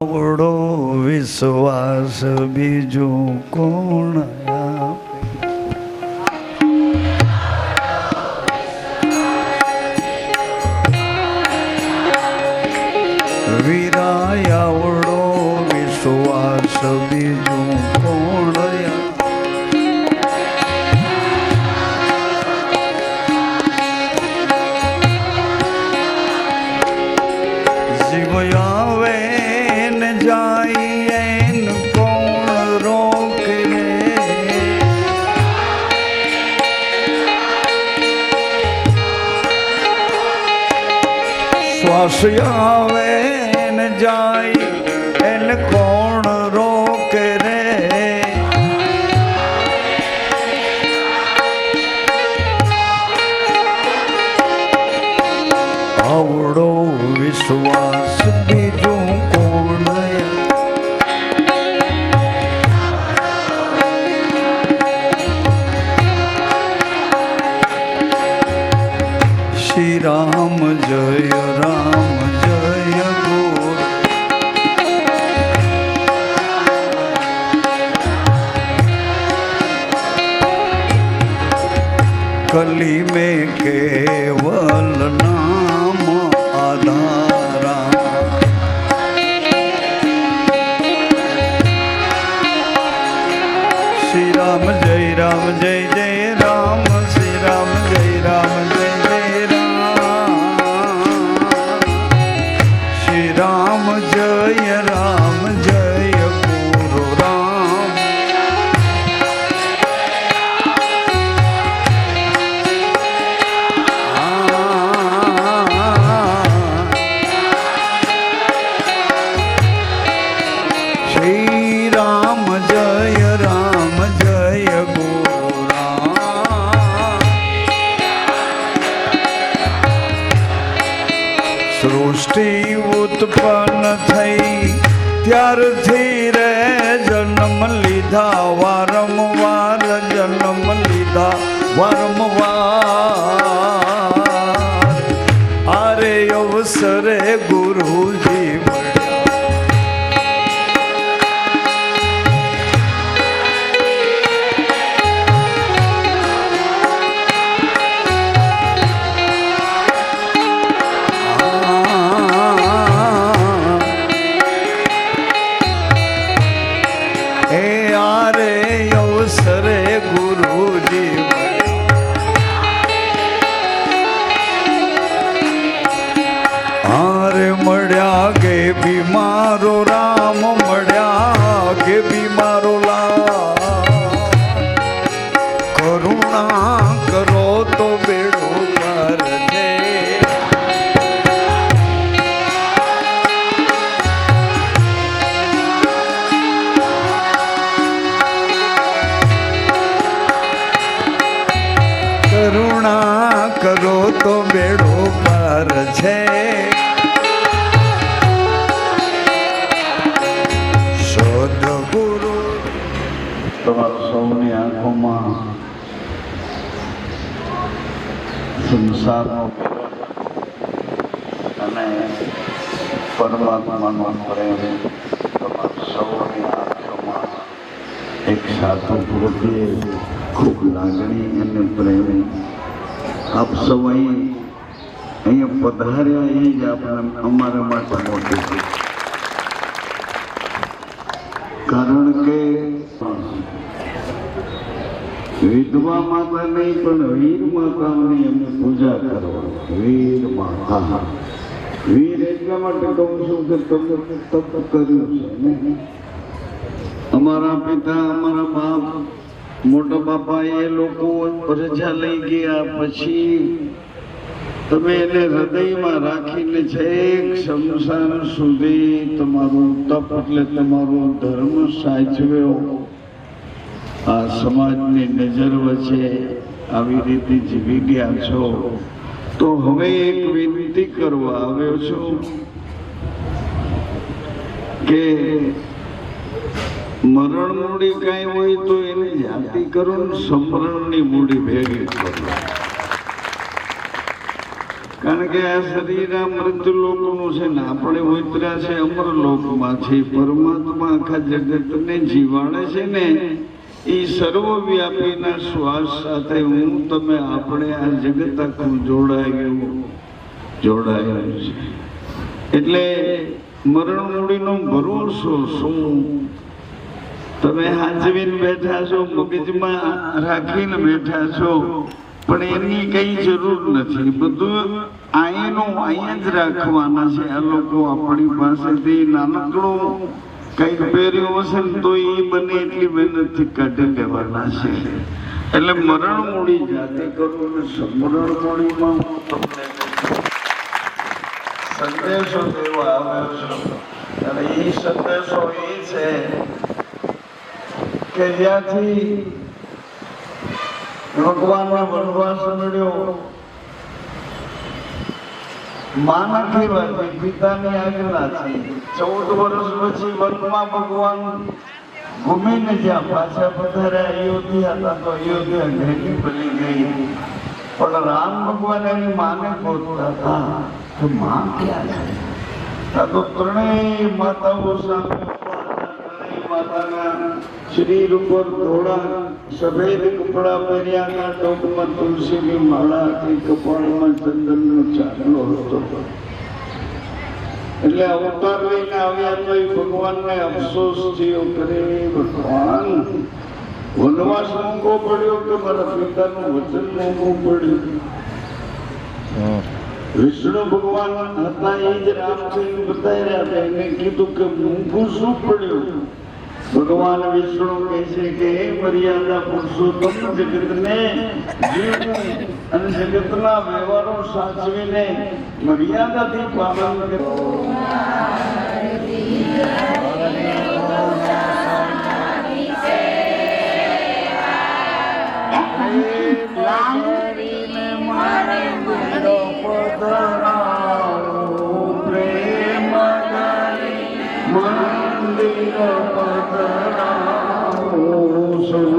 આવડો વિશ્વાસ બીજું કોણ? ને જાય એને કોણ રોકે રે? આવડો વિશ્વાસ સૃષ્ટિ ઉત્પન્ન થઈ. ત્યારથી રે જન્મ લીધા વારંવાર જન્મ લીધા વારંવાર. આરે અવસરે ગુરુજી બીમારો રામ મળ્યા કે બીમારો લા કરુણા કરો તો બેડો પાર કરુણા કરો તો બેડો પાર છે. સંસારનો અને પરમાત્માનો પ્રેમ તમારા સૌની આંખોમાં એક સાધુ પ્રત્યે ખૂબ લાગણી અને પ્રેમ. આપ સૌ અહીં, અહીંયા પધાર્યા એ જ આપણે અમારા માટે મોટું છે કારણ કે વિધવા માતા નહીં, પણ વીર માતાની અમે પૂજા કરવા વીર માતા. વીર એટલા માટે કહું છું કે તમે તપ કર્યું છે અમારા પિતા, અમારા બાપ, મોટા બાપા એ લોકો પ્રજા લઈ ગયા પછી તમે એને હૃદયમાં રાખીને છેક શમશાન સુધી તમારું તપ એટલે તમારો ધર્મ સાચવ્યો. આ સમાજની નજર વચ્ચે આવી રીતે જીવી ગયા છો, તો હવે એક વિનંતી કરવા આવ્યો છું કે મરણ મૂડી કાંઈ હોય તો એની જાતિ કરો સમરણની મૂડી ભેગી કરો. કારણ કે આ શરીર આ મૃત્યુ લોકોનું છે ને, આપણે ઉતર્યા છે અમર લોકમાં છે પરમાત્મા આખા જગતને જીવાડે છે ને એ સર્વવ્યાપીના શ્વાસ સાથે હું તમે આપણે આ જગત આખું જોડાયેલું જોડાયેલું છે. એટલે મરણ મૂડીનો ભરોસો શું? તમે હાજવીને બેઠા છો, મગજમાં રાખીને બેઠા છો, પણ એની કઈ જરૂર નથી. બધું અહીંનું અહીંયા જ રાખવાના છે આ લોકો આપણી પાસેથી નાનકડું કંઈક પહેર્યું હશે તો એ બને એટલી મહેનતથી કાઢી લેવાના છે. એટલે મરણ મૂડી જાતે કરવું ને સમરણ મૂડીમાં હું તમને સંદેશો દેવા આવ્યો છું. અને એ સંદેશો એ છે કે જ્યાંથી ભગવાનને વનવાસ મળ્યો માના કહેવાય પિતાની આજ્ઞાથી ચૌદ વર્ષ પછી વનમાં ભગવાન ઘૂમીને જ્યાં પાછા પધાર્યા અયોધ્યા હતા તો અયોધ્યા ઘેરી બની ગઈ પણ રામ ભગવાન એની માને ગોતતા હતા કે માં ક્યાં છે આ તો ત્રણેય માતાઓ સામે ઊભા હતા. ત્રણેય માતાના શરીર ઉપર ધોળા સફેદ કપડા પહેર્યા હતા ટોપમાં તુલસીની માળા હતી કપાળમાં ચંદનનો ચાંદલો હતો એટલે અવતાર લઈને આવ્યા તો ભગવાનને અફસોસ થયો કરે ભગવાન? વનવાસ મોંઘો પડ્યો કે મારા પિતાનું વચન મૂકવું પડ્યું? વિષ્ણુ ભગવાન હતા એ જ બતાય રહ્યા હતા. એને કીધું કે મૂકું શું પડ્યું? ભગવાન વિષ્ણુ કહે છે કે, હે મર્યાદા પુરુષોત્તમ જગતને અને જગતના વ્યવહારો સાચવીને મર્યાદાથી પાલન કરવું سلام